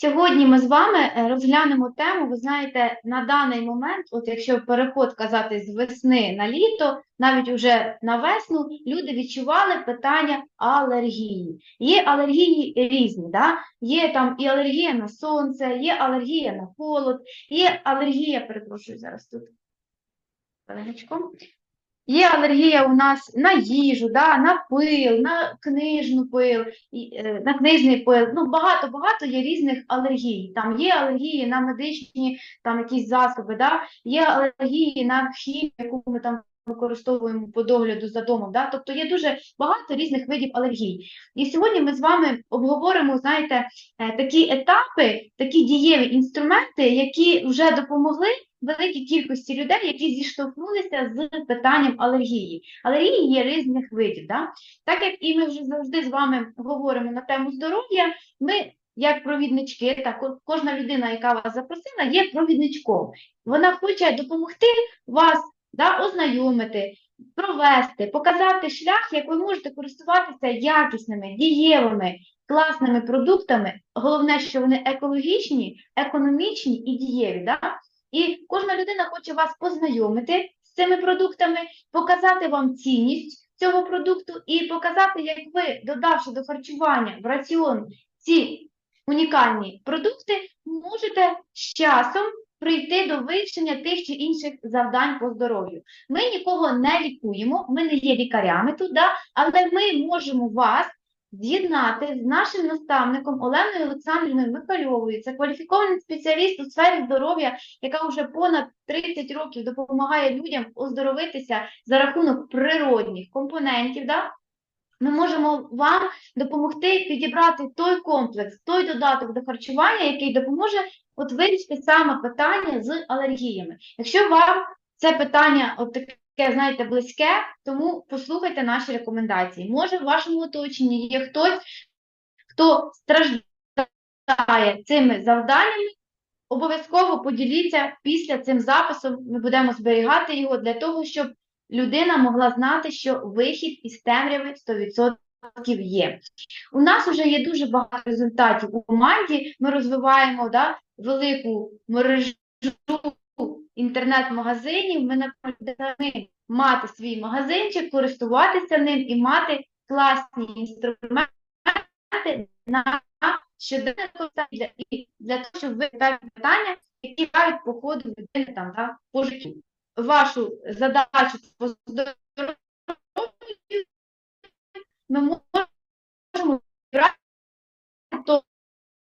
Сьогодні ми з вами е, розглянемо тему. Ви знаєте, на даний момент, от якщо переход казати з весни на літо, навіть уже на весну, люди відчували питання алергії. Є алергії різні, да? є там і алергія на сонце, є алергія на холод, є алергія, перепрошую зараз тут. Є алергія у нас на їжу, да, на пил, на книжну пил, е, на книжний пил. Ну, багато-багато є різних алергій. Там є алергії на медичні там якісь засоби, да, є алергії на хімію, яку ми там використовуємо по догляду за домом. Да? Тобто є дуже багато різних видів алергій. І сьогодні ми з вами обговоримо, знаєте, е, такі етапи, такі дієві інструменти, які вже допомогли великій кількості людей, які зіштовхнулися з питанням алергії. Алергії є різних видів. Да? Так як і ми вже завжди з вами говоримо на тему здоров'я, ми, як провіднички, так кожна людина, яка вас запросила, є провідничком. Вона хоче допомогти вас да, ознайомити, провести, показати шлях, як ви можете користуватися якісними, дієвими, класними продуктами. Головне, що вони екологічні, економічні і дієві. Да? І кожна людина хоче вас познайомити з цими продуктами, показати вам цінність цього продукту і показати, як ви, додавши до харчування в раціон ці унікальні продукти, можете з часом прийти до вивчення тих чи інших завдань по здоров'ю. Ми нікого не лікуємо, ми не є лікарями тут, да? але ми можемо вас з'єднати з нашим наставником Оленою Олександрівною Михальовою. Це кваліфікований спеціаліст у сфері здоров'я, яка вже понад 30 років допомагає людям оздоровитися за рахунок природних компонентів. Да? Ми можемо вам допомогти підібрати той комплекс, той додаток до харчування, який допоможе от вирішити саме питання з алергіями. Якщо вам це питання от таке знаєте, близьке, тому послухайте наші рекомендації. Може, в вашому оточенні є хтось, хто страждає цими завданнями, обов'язково поділіться після цим записом, ми будемо зберігати його для того, щоб людина могла знати, що вихід із темряви 100% є. У нас вже є дуже багато результатів у команді. Ми розвиваємо да, велику мережу інтернет-магазинів, ми навчаємо мати свій магазинчик, користуватися ним і мати класні інструменти на щоденне і для того, щоб ви питання, які мають по людини там, да, по життю. Вашу задачу по здоров'ю ми можемо брати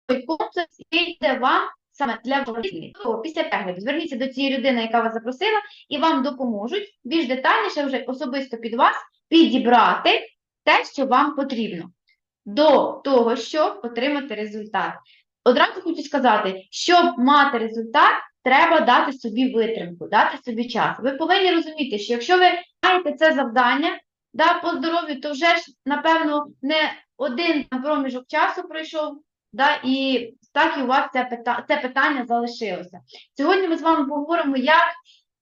той комплекс, який йде вам саме для влади. Після перегляду зверніться до цієї людини, яка вас запросила, і вам допоможуть більш детальніше вже особисто під вас підібрати те, що вам потрібно, до того, щоб отримати результат. Одразу хочу сказати, щоб мати результат, треба дати собі витримку, дати собі час. Ви повинні розуміти, що якщо ви маєте це завдання да, по здоров'ю, то вже ж, напевно, не один проміжок часу пройшов, да, і так і у вас це питання, це питання залишилося. Сьогодні ми з вами поговоримо, як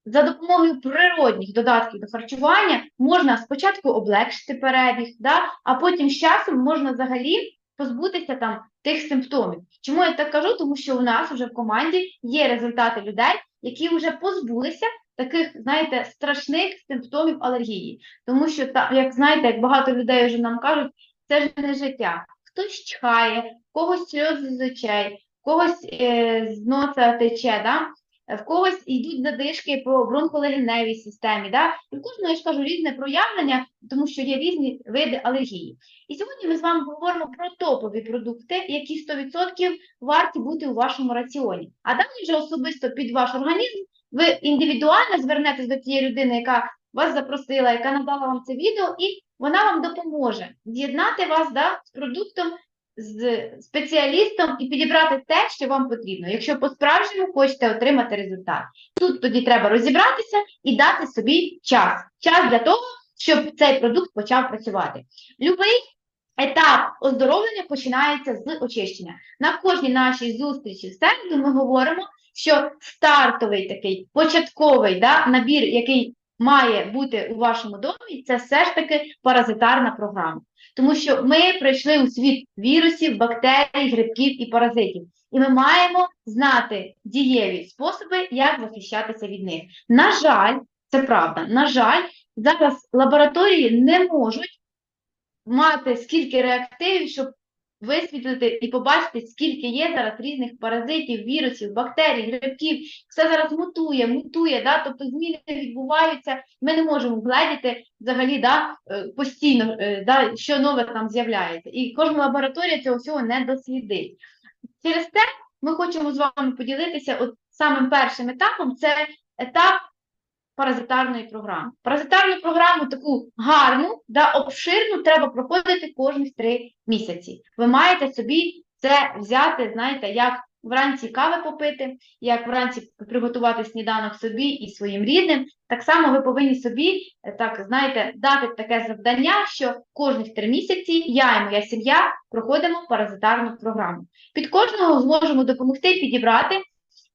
за допомогою природних додатків до харчування можна спочатку облегшити перебіг, да, а потім з часом можна взагалі позбутися там тих симптомів. Чому я так кажу? Тому що у нас вже в команді є результати людей, які вже позбулися таких, знаєте, страшних симптомів алергії. Тому що, як знаєте, як багато людей вже нам кажуть, це ж не життя хтось чхає, когось сльози з очей, когось е, з носа тече, да? В когось йдуть задишки по бронхолегеневій системі. Да? І в кожного, я ж кажу, різне проявлення, тому що є різні види алергії. І сьогодні ми з вами говоримо про топові продукти, які 100% варті бути у вашому раціоні. А далі вже особисто під ваш організм ви індивідуально звернетесь до тієї людини, яка вас запросила, яка надала вам це відео, і вона вам допоможе з'єднати вас да, з продуктом, з спеціалістом і підібрати те, що вам потрібно, якщо по-справжньому хочете отримати результат. Тут тоді треба розібратися і дати собі час. Час для того, щоб цей продукт почав працювати. Любий етап оздоровлення починається з очищення. На кожній нашій зустрічі в середу ми говоримо, що стартовий такий початковий да, набір, який має бути у вашому домі, це все ж таки паразитарна програма. Тому що ми прийшли у світ вірусів, бактерій, грибків і паразитів. і ми маємо знати дієві способи, як захищатися від них. На жаль, це правда. На жаль, зараз лабораторії не можуть мати скільки реактивів, щоб висвітлити і побачити, скільки є зараз різних паразитів, вірусів, бактерій, грибків. Все зараз мутує, мутує, да? тобто зміни відбуваються. Ми не можемо вгледіти взагалі да, е, постійно, е, да, що нове там з'являється. І кожна лабораторія цього всього не дослідить. Через те ми хочемо з вами поділитися от самим першим етапом це етап паразитарної програми. Паразитарну програму таку гарну, да, обширну треба проходити кожні три місяці. Ви маєте собі це взяти, знаєте, як вранці кави попити, як вранці приготувати сніданок собі і своїм рідним. Так само ви повинні собі, е, так знаєте, дати таке завдання, що кожних три місяці я і моя сім'я проходимо паразитарну програму. Під кожного зможемо допомогти підібрати,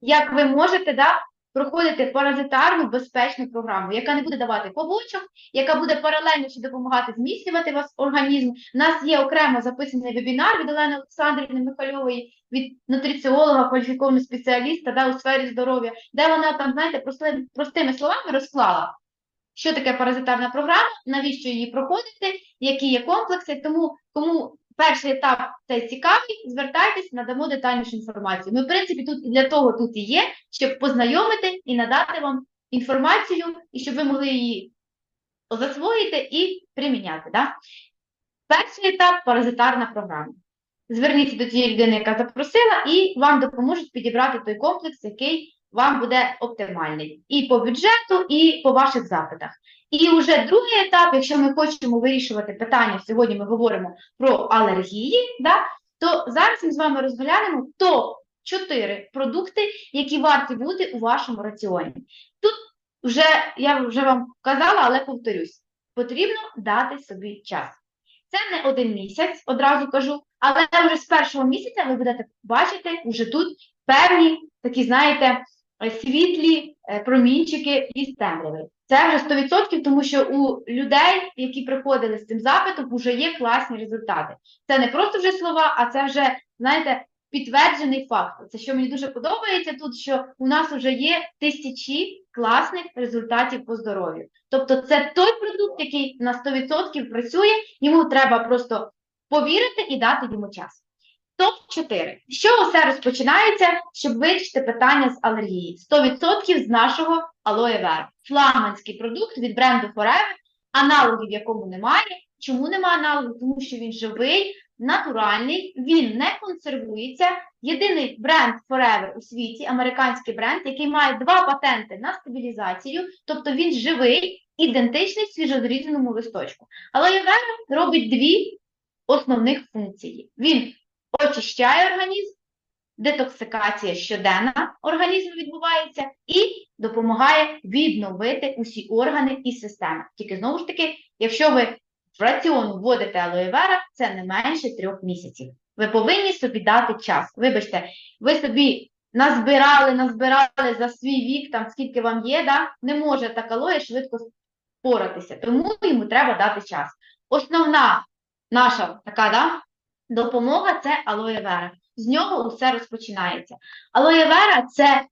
як ви можете да, проходити паразитарну безпечну програму, яка не буде давати побочок, яка буде паралельно ще допомагати зміцнювати вас організм. У нас є окремо записаний вебінар від Олени Олександрівни Михальової, від нутриціолога, кваліфікованого спеціаліста да, у сфері здоров'я, де вона там, знаєте, прости- простими словами розклала, що таке паразитарна програма, навіщо її проходити, які є комплекси. Тому кому перший етап цей цікавий, звертайтесь, надамо детальнішу інформацію. Ми, в принципі, тут і для того тут і є, щоб познайомити і надати вам інформацію, і щоб ви могли її засвоїти і приміняти. Да? Перший етап паразитарна програма. Зверніться до тієї людини, яка запросила, і вам допоможуть підібрати той комплекс, який вам буде оптимальний і по бюджету, і по ваших запитах. І вже другий етап, якщо ми хочемо вирішувати питання, сьогодні ми говоримо про алергії, да, то зараз ми з вами розглянемо топ-4 продукти, які варті бути у вашому раціоні. Тут вже я вже вам казала, але повторюсь, потрібно дати собі час. Це не один місяць, одразу кажу, але вже з першого місяця ви будете бачити вже тут певні такі, знаєте, світлі е, промінчики із темряви. Це вже 100%, тому що у людей, які приходили з цим запитом, вже є класні результати. Це не просто вже слова, а це вже, знаєте, підтверджений факт. Це що мені дуже подобається тут, що у нас вже є тисячі класних результатів по здоров'ю. Тобто це той продукт, який на 100% працює, йому треба просто повірити і дати йому час. Топ-4. З чого все розпочинається, щоб вирішити питання з алергії? 100% з нашого алоє вера. Флагманський продукт від бренду Forever, аналогів якому немає. Чому немає аналогів? Тому що він живий, натуральний, він не консервується. Єдиний бренд Forever у світі, американський бренд, який має два патенти на стабілізацію, тобто він живий, ідентичний свіжозрізаному листочку. Алоє вера робить дві основних функції. Він очищає організм, детоксикація щоденна організму відбувається і допомагає відновити усі органи і системи. Тільки знову ж таки, якщо ви в раціон вводите алоє вера, це не менше трьох місяців. Ви повинні собі дати час. Вибачте, ви собі назбирали, назбирали за свій вік, там скільки вам є, да? не може так алоє швидко впоратися. Тому йому треба дати час. Основна наша така да, допомога це алоє вера. З нього усе розпочинається. Алоє вера це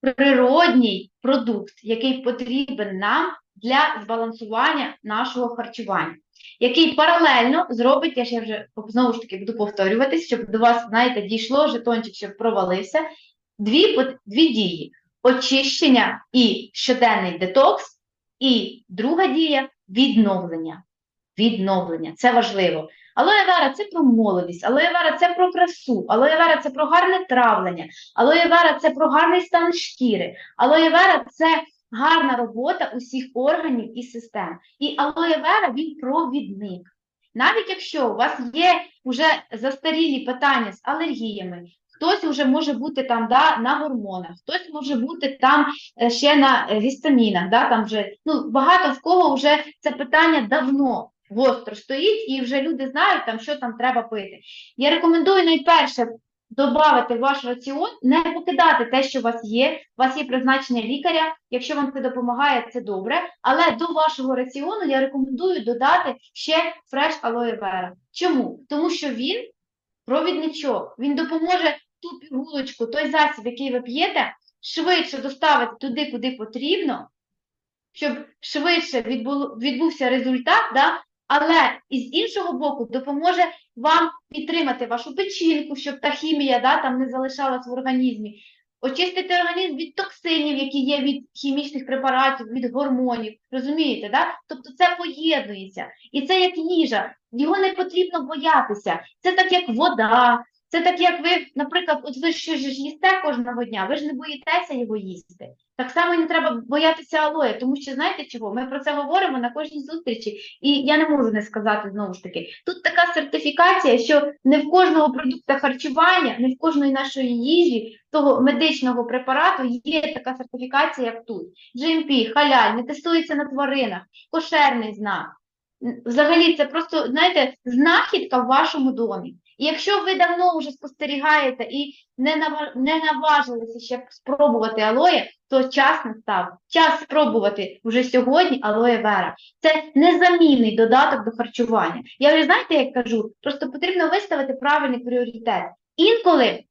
природній продукт, який потрібен нам для збалансування нашого харчування, який паралельно зробить, я ще вже знову ж таки буду повторюватись, щоб до вас, знаєте, дійшло жетончик, щоб провалився. Дві, дві дії: очищення і щоденний детокс, і друга дія відновлення. Відновлення. Це важливо. Алоє вера це про молодість, алоє вера це про красу, алоє вера це про гарне травлення, алоє вера це про гарний стан шкіри, алоє вера це гарна робота усіх органів і систем. І алоє вера він провідник. Навіть якщо у вас є вже застарілі питання з алергіями, хтось вже може бути там да, на гормонах, хтось може бути там е, ще на е, гістамінах, да, там вже, ну, багато в кого вже це питання давно гостро стоїть, і вже люди знають, там, що там треба пити. Я рекомендую найперше додати в ваш раціон, не покидати те, що у вас є. У вас є призначення лікаря. Якщо вам це допомагає, це добре. Але до вашого раціону я рекомендую додати ще фреш алоє вера. Чому? Тому що він провідничок, він допоможе ту пігулочку, той засіб, який ви п'єте, швидше доставити туди, куди потрібно, щоб швидше відбуло, відбувся результат, да? Але із іншого боку допоможе вам підтримати вашу печінку, щоб та хімія да, там не залишалась в організмі, очистити організм від токсинів, які є від хімічних препаратів, від гормонів. Розумієте, да? Тобто це поєднується. І це як їжа, його не потрібно боятися. Це так, як вода. Це так, як ви, наприклад, от ви що ж їсте кожного дня, ви ж не боїтеся його їсти. Так само не треба боятися алоє, тому що знаєте чого? Ми про це говоримо на кожній зустрічі, і я не можу не сказати знову ж таки. Тут така сертифікація, що не в кожного продукту харчування, не в кожної нашої їжі, того медичного препарату є така сертифікація, як тут. GMP, халяль, не тестується на тваринах, кошерний знак. Взагалі, це просто, знаєте, знахідка в вашому домі. І якщо ви давно вже спостерігаєте і не нава- не наважилися ще спробувати алоє, то час настав. Час спробувати вже сьогодні алоє вера. Це незамінний додаток до харчування. Я вже знаєте, як кажу, просто потрібно виставити правильний пріоритет. Інколи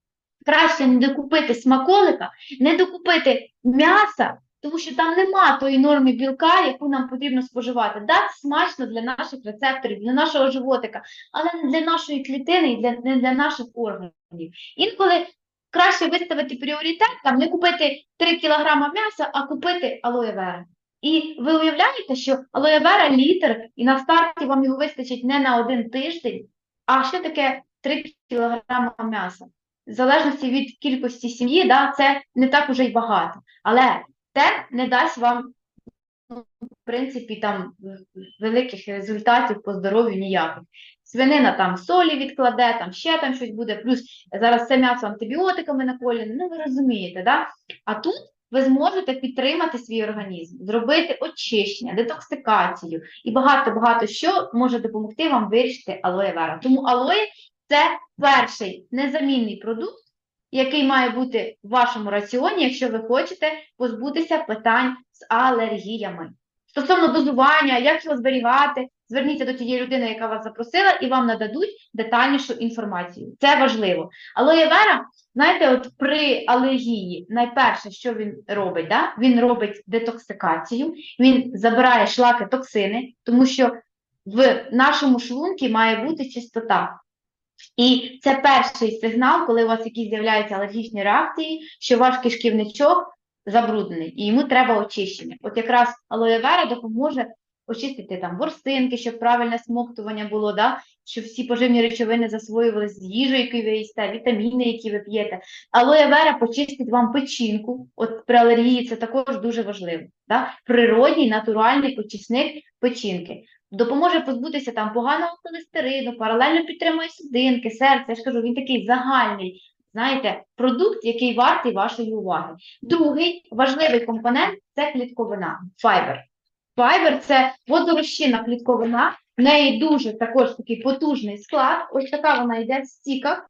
краще не докупити смаколика, не докупити м'яса, тому що там нема тої норми білка, яку нам потрібно споживати. Да, смачно для наших рецепторів, для нашого животика, але не для нашої клітини і для, не для наших органів. Інколи краще виставити пріоритет, там не купити 3 кг м'яса, а купити алоє вера. І ви уявляєте, що алоє вера літр, і на старті вам його вистачить не на один тиждень, а що таке 3 кг м'яса? В залежності від кількості сім'ї, да, це не так уже й багато. Але те не дасть вам, в принципі, там великих результатів по здоров'ю ніяких. Свинина там солі відкладе, там ще там щось буде, плюс зараз це м'ясо антибіотиками наколене, ну ви розумієте, да? А тут ви зможете підтримати свій організм, зробити очищення, детоксикацію і багато-багато що може допомогти вам вирішити алоє вера. Тому алоє це перший незамінний продукт, який має бути в вашому раціоні, якщо ви хочете позбутися питань з алергіями. Стосовно дозування, як його зберігати, зверніться до тієї людини, яка вас запросила, і вам нададуть детальнішу інформацію. Це важливо. Алоє вера, знаєте, от при алергії найперше, що він робить, да? він робить детоксикацію, він забирає шлаки токсини, тому що в нашому шлунку має бути чистота. І це перший сигнал, коли у вас якісь з'являються алергічні реакції, що ваш кишківничок забруднений, і йому треба очищення. От якраз алоє вера допоможе очистити там ворсинки, щоб правильне смоктування було, да? щоб всі поживні речовини засвоювалися з їжею, яку ви їсте, вітаміни, які ви п'єте. Алоє вера почистить вам печінку. От при алергії це також дуже важливо. Да? Природній, натуральний очисник печінки. Допоможе позбутися там поганого холестерину, паралельно підтримує судинки, серце. Я ж кажу, він такий загальний, знаєте, продукт, який вартий вашої уваги. Другий важливий компонент це клітковина, файбер. Файбер це водорозчинна клітковина, в неї дуже також такий потужний склад. Ось така вона йде в стіках.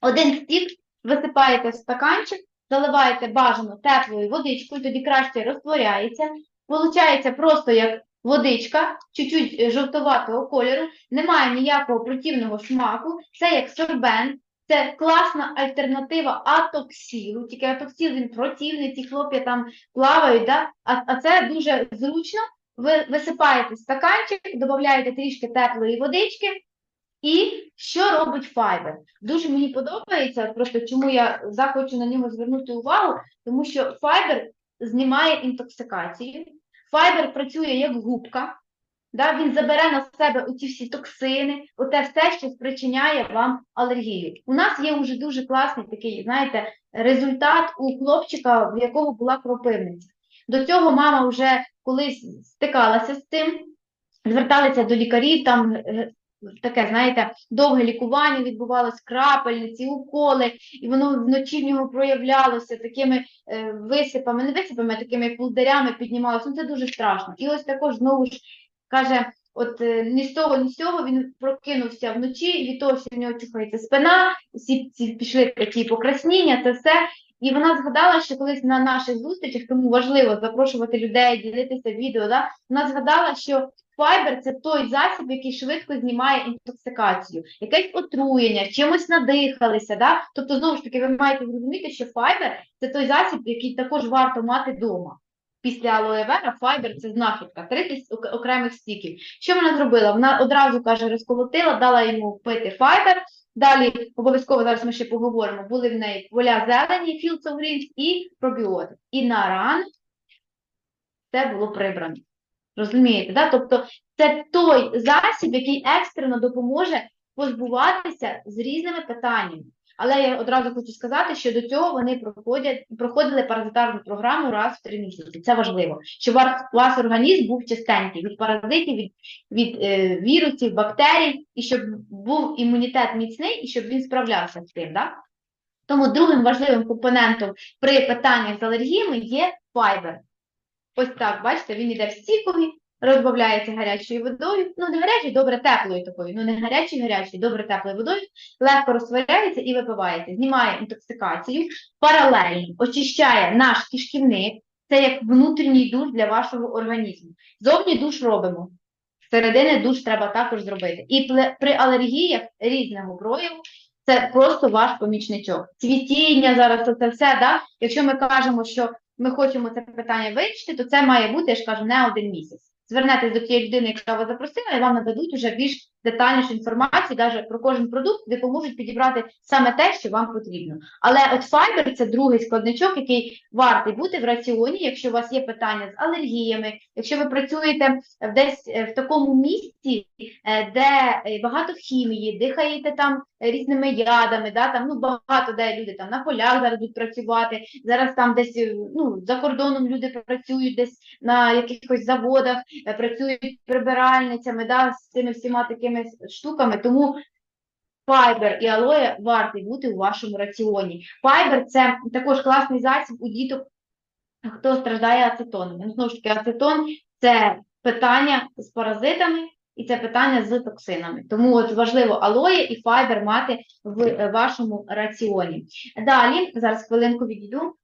Один стік висипаєте в стаканчик, заливаєте бажано теплою водичкою, тоді краще розтворяється. Получається просто як водичка, чуть-чуть е, жовтоватого кольору, немає ніякого противного смаку, це як сорбент, це класна альтернатива атоксілу, тільки атоксіл він противний, ці хлоп'я там плавають, да? а, а це дуже зручно. Ви висипаєте стаканчик, додаєте трішки теплої водички, і що робить файбер? Дуже мені подобається, просто чому я захочу на нього звернути увагу, тому що файбер знімає інтоксикацію, файбер працює як губка, да, він забере на себе оці всі токсини, оте все, що спричиняє вам алергію. У нас є вже дуже класний такий, знаєте, результат у хлопчика, в якого була кропивниця. До цього мама вже колись стикалася з цим, зверталася до лікарів, там е, таке, знаєте, довге лікування відбувалось, крапельниці, уколи, і воно вночі в нього проявлялося такими е, висипами, не висипами, а такими пулдарями піднімалося. Ну це дуже страшно. І ось також знову ж каже. От е, ні з того, ні з цього він прокинувся вночі, від того, що в нього чухається спина, всі ці пішли такі покраснення, це все. І вона згадала, що колись на наших зустрічах, тому важливо запрошувати людей, ділитися відео. Да? Вона згадала, що Файбер це той засіб, який швидко знімає інтоксикацію, якесь отруєння, чимось надихалися. Да? Тобто, знову ж таки, ви маєте зрозуміти, що файбер це той засіб, який також варто мати вдома. Після алоє вера файбер це знахідка, 30 окремих стіків. Що вона зробила? Вона одразу каже, розколотила, дала йому пити файбер. Далі обов'язково зараз ми ще поговоримо. Були в неї поля зелені, Fields і пробіотик. І на ранок це було прибрано. Розумієте, да? Тобто це той засіб, який екстрено допоможе позбуватися з різними питаннями. Але я одразу хочу сказати, що до цього вони проходять, проходили паразитарну програму раз в три місяці. Це важливо, щоб у вас, організм був чистенький від паразитів, від, від е, вірусів, бактерій, і щоб був імунітет міцний, і щоб він справлявся з тим. Да? Тому другим важливим компонентом при питаннях з алергіями є файбер. Ось так, бачите, він йде в стікові, розбавляється гарячою водою, ну не гарячою, добре теплою такою, ну не гарячою, гарячою, добре теплою водою, легко розтворяється і випивається, знімає інтоксикацію, паралельно очищає наш кишківник, це як внутрішній душ для вашого організму. Зовні душ робимо, середини душ треба також зробити. І при алергіях різного прояву це просто ваш помічничок. Цвітіння зараз це все, да? якщо ми кажемо, що ми хочемо це питання вирішити, то це має бути, я ж кажу, не один місяць. Звернетесь до тієї людини, яка вас запросила, і вам нададуть уже більш детальнішу інформацію, навіть про кожен продукт, де поможуть підібрати саме те, що вам потрібно. Але от файбер це другий складничок, який вартий бути в раціоні, якщо у вас є питання з алергіями, якщо ви працюєте десь е, в такому місці, е, де багато хімії, дихаєте там різними ядами, да, там ну багато де люди там на полях зараз будуть працювати. Зараз там десь е, ну за кордоном люди працюють, десь на якихось заводах, працюють прибиральницями, да, з цими всіма такими с- штуками. Тому файбер і алоє варті бути у вашому раціоні. Файбер це також класний засіб у діток, хто страждає ацетоном. Ну, знову ж таки, ацетон це питання з паразитами. І це питання з токсинами. Тому от важливо алоє і файбер мати в вашому раціоні. Далі, зараз хвилинку відійду.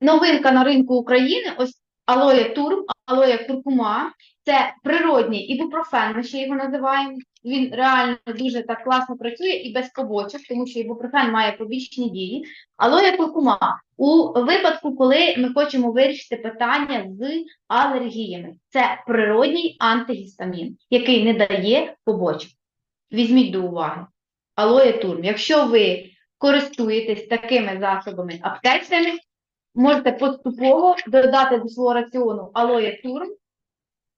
Новинка на ринку України, ось алоє турм, алоє куркума. Це природній ібупрофен, ми ще його називаємо. Він реально дуже так класно працює і без побочок, тому що ібупрофен має побічні дії. Алоє куркума. У випадку, коли ми хочемо вирішити питання з алергіями, це природній антигістамін, який не дає побочок. Візьміть до уваги. Алоє турм. Якщо ви користуєтесь такими засобами аптечними, можете поступово додати до свого раціону алоє турм.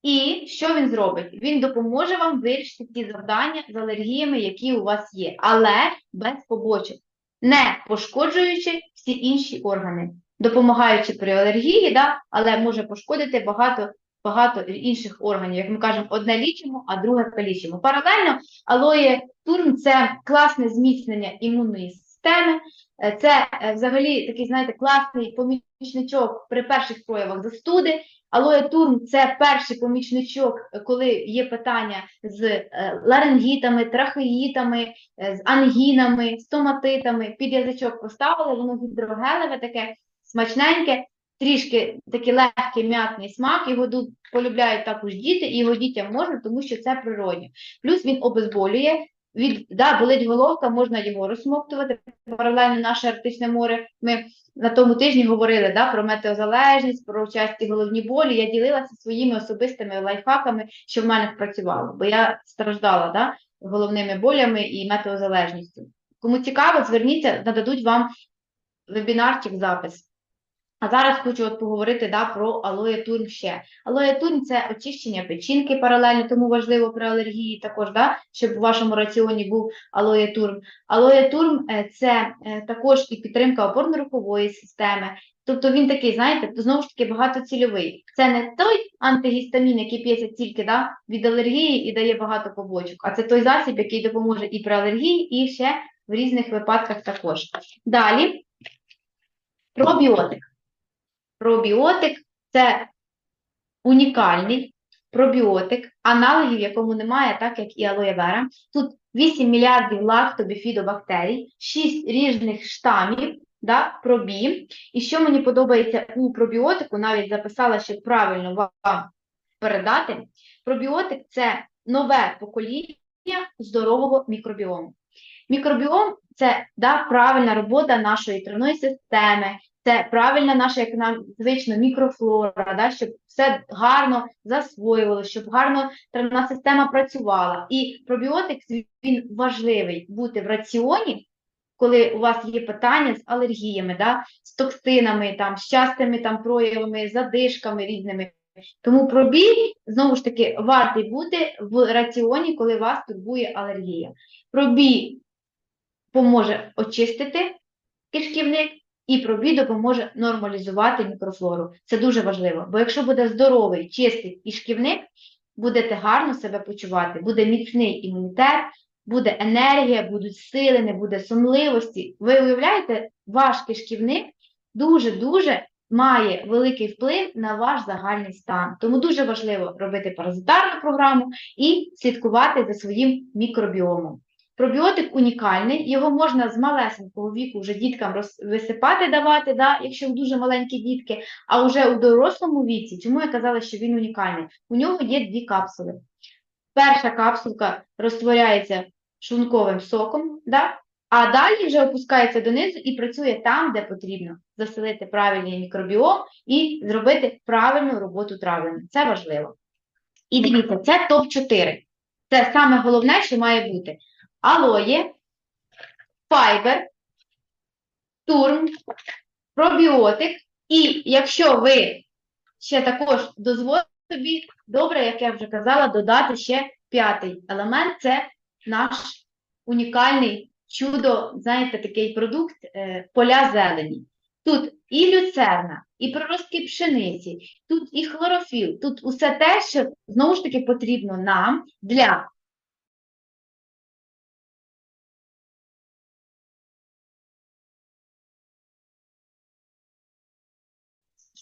І що він зробить? Він допоможе вам вирішити ті завдання з алергіями, які у вас є, але без побочок, не пошкоджуючи всі інші органи, допомагаючи при алергії, да, але може пошкодити багато, багато інших органів. Як ми кажемо, одне лічимо, а друге калічимо. Паралельно алоє турм це класне зміцнення імунної системи. Е, Це е, взагалі такий, знаєте, класний помічничок при перших проявах застуди. Алоє турм це перший помічничок, е, коли є питання з ларингітами, трахеїтами, з ангінами, стоматитами. Під язичок поставили, воно гідрогелеве таке смачненьке, трішки такий легкий м'ятний смак. Його полюбляють також діти, і його дітям можна, тому що це природньо. Плюс він обезболює. Від да, болить головка, можна його розсмоктувати. Паралельно наше Арктичне море. Ми на тому тижні говорили да, про метеозалежність, про часті головні болі. Я ділилася своїми особистими лайфхаками, що в мене спрацювало, бо я страждала да, головними болями і метеозалежністю. Кому цікаво, зверніться, нададуть вам вебінарчик запис. А зараз хочу от поговорити да, про алоє турм ще. Алоє турм це очищення печінки паралельно, тому важливо при алергії також, да, щоб у вашому раціоні був алоє турм. Алоє турм е, це е, також і підтримка опорно-рухової системи. Тобто він такий, знаєте, знову ж таки багатоцільовий. Це не той антигістамін, який п'ється тільки да, від алергії і дає багато побочок, а це той засіб, який допоможе і при алергії, і ще в різних випадках також. Далі пробіотик. Пробіотик це унікальний пробіотик, аналогів якому немає, так як і алоє вера. Тут 8 мільярдів лактобіфідобактерій, 6 різних штамів да, пробі. І що мені подобається у пробіотику, навіть записала, щоб правильно вам передати. Пробіотик це нове покоління здорового мікробіому. Мікробіом це да, правильна робота нашої травної системи, це правильна наша, нам мікрофлора, да, щоб все гарно засвоювалося, щоб гарно травна система працювала. І пробіотик він важливий бути в раціоні, коли у вас є питання з алергіями, да, з токсинами, там, з частими там, проявами, задишками різними. Тому пробій, знову ж таки, вартий бути в раціоні, коли вас турбує алергія. Пробій поможе очистити кишківник, і пробій допоможе нормалізувати мікрофлору. Це дуже важливо, бо якщо буде здоровий, чистий кишківник, будете гарно себе почувати, буде міцний імунітет, буде енергія, будуть сили, не буде сонливості. Ви уявляєте, ваш кишківник дуже-дуже має великий вплив на ваш загальний стан. Тому дуже важливо робити паразитарну програму і слідкувати за своїм мікробіомом. Пробіотик унікальний, його можна з малесенького віку вже діткам висипати давати, да, якщо дуже маленькі дітки, а вже у дорослому віці, чому я казала, що він унікальний? У нього є дві капсули. Перша капсулка розтворяється шлунковим соком, да, а далі вже опускається донизу і працює там, де потрібно заселити правильний мікробіом і зробити правильну роботу травлення. Це важливо. І дивіться, це топ-4. Це саме головне, що має бути алоє, файбер, турм, пробіотик. І якщо ви ще також дозволите собі, добре, як я вже казала, додати ще п'ятий елемент це наш унікальний чудо, знаєте, такий продукт е, поля зелені. Тут і люцерна, і проростки пшениці, тут і хлорофіл, тут усе те, що знову ж таки потрібно нам для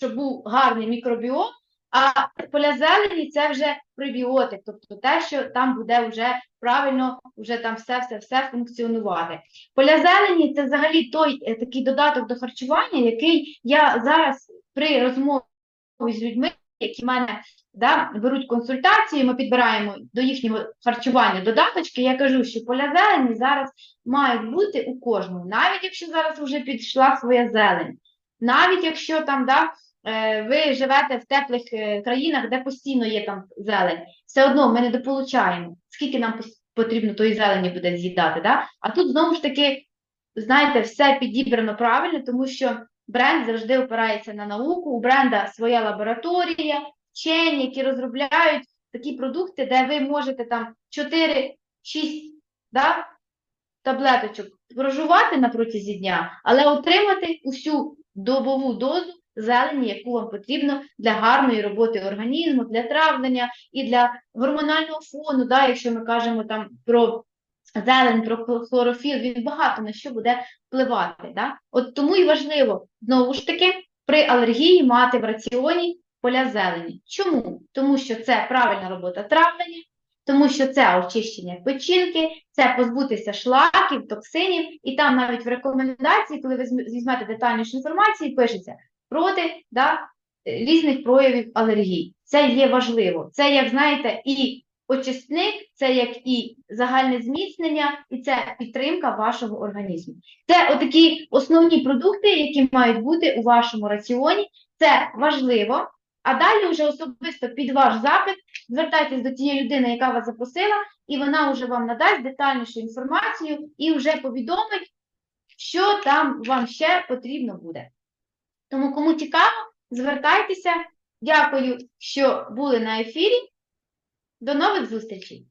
щоб був гарний мікробіом, а поля зелені це вже пребіотик, тобто те, що там буде вже правильно, вже там все-все-все функціонувати. Поля зелені це взагалі той е, такий додаток до харчування, який я зараз при розмові з людьми, які в мене да, беруть консультації, ми підбираємо до їхнього харчування додаточки, я кажу, що поля зелені зараз мають бути у кожному, навіть якщо зараз вже підійшла своя зелень. Навіть якщо там да, ви живете в теплих е, країнах, де постійно є там зелень, все одно ми не дополучаємо, скільки нам потрібно тої зелені буде з'їдати. Да? А тут знову ж таки, знаєте, все підібрано правильно, тому що бренд завжди опирається на науку, у бренда своя лабораторія, вчені, які розробляють такі продукти, де ви можете там 4-6 да, таблеточок прожувати на протязі дня, але отримати усю добову дозу зелені, яку вам потрібно для гарної роботи організму, для травлення і для гормонального фону, да, якщо ми кажемо там про зелень, про хло- хлорофіл, він багато на що буде впливати. Да? От тому і важливо, знову ж таки, при алергії мати в раціоні поля зелені. Чому? Тому що це правильна робота травлення, тому що це очищення печінки, це позбутися шлаків, токсинів, і там навіть в рекомендації, коли ви візьмете детальнішу інформацію, пишеться проти да, е, різних проявів алергії. Це є важливо. Це, як знаєте, і очисник, це як і загальне зміцнення, і це підтримка вашого організму. Це отакі основні продукти, які мають бути у вашому раціоні. Це важливо. А далі вже особисто під ваш запит звертайтесь до тієї людини, яка вас запросила, і вона вже вам надасть детальнішу інформацію і вже повідомить, що там вам ще потрібно буде. Тому, кому цікаво, звертайтеся. Дякую, що були на ефірі. До нових зустрічей!